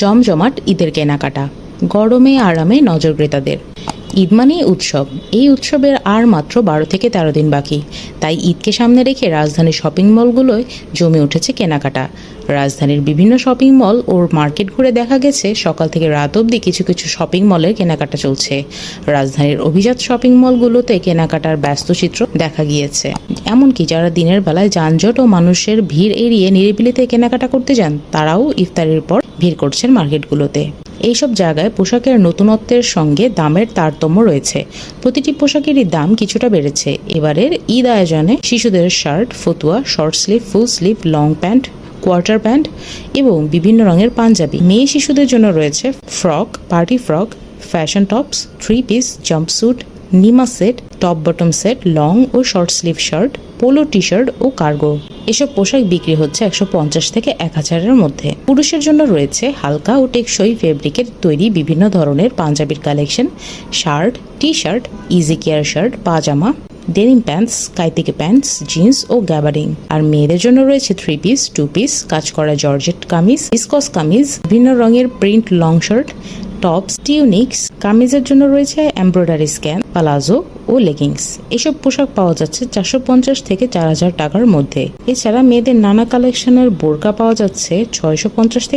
জমজমাট ঈদের কেনাকাটা, গরমে আরামে নজর ক্রেতাদের ঈদ মানেই উৎসব। এই উৎসবের আর মাত্র বারো থেকে তেরো দিন বাকি। তাই ঈদকে সামনে রেখে রাজধানীর শপিং মলগুলোয় জমে উঠেছে কেনাকাটা। রাজধানীর বিভিন্ন শপিং মল ও মার্কেট ঘুরে দেখা গেছে। সকাল থেকে রাত অবধি কিছু কিছু শপিং মলের কেনাকাটা চলছে। রাজধানীর অভিজাত শপিং মলগুলোতে কেনাকাটার ব্যস্ত চিত্র দেখা গিয়েছে। এমনকি যারা দিনের বেলায় যানজট ও মানুষের ভিড় এড়িয়ে নিরিবিলিতে কেনাকাটা করতে যান, তারাও ইফতারের পর ভিড় করছেন মার্কেটগুলোতে এইসব জায়গায় পোশাকের নতুনত্বের সঙ্গে দামের তারতম্য রয়েছে। প্রতিটি পোশাকেরই দাম কিছুটা বেড়েছে। এবারের ঈদ আয়োজনে শিশুদের শার্ট, ফতুয়া short sleeve full sleeve long pant quarter pant এবং বিভিন্ন রঙের পাঞ্জাবি। মেয়ে শিশুদের জন্য রয়েছে frock party frock fashion tops three piece jumpsuit Nima set top bottom set long ও short sleeve shirt polo T shirt ও কার্গো এসব পোশাক বিক্রি হচ্ছে একশো পঞ্চাশ থেকে এক হাজারের মধ্যে। পুরুষের জন্য রয়েছে হালকা ও টেকসই ফেব্রিকের তৈরি বিভিন্ন ধরনের পাঞ্জাবির collection shirt T shirt easy care shirt পাজামা ডেনিম প্যান্টস কাইতিকে প্যান্টস জিন্স ও গ্যাবারিং আর মেয়েদের জন্য রয়েছে থ্রি পিস টু পিস কাজ করা জর্জেট কামিজ বিসকস কামিজ বিভিন্ন রঙের print long shirt tops tunics কামিজের জন্য রয়েছে এমব্রয়ডারি স্ক্যান পালাজো ও লেগিংস এসব পোশাক পাওয়া যাচ্ছে চারশো পঞ্চাশ থেকে চার হাজার টাকার মধ্যে। এছাড়া মেয়েদের নানা কালেকশনের বোরকা পাওয়া যাচ্ছে ছয়শো পঞ্চাশ থেকে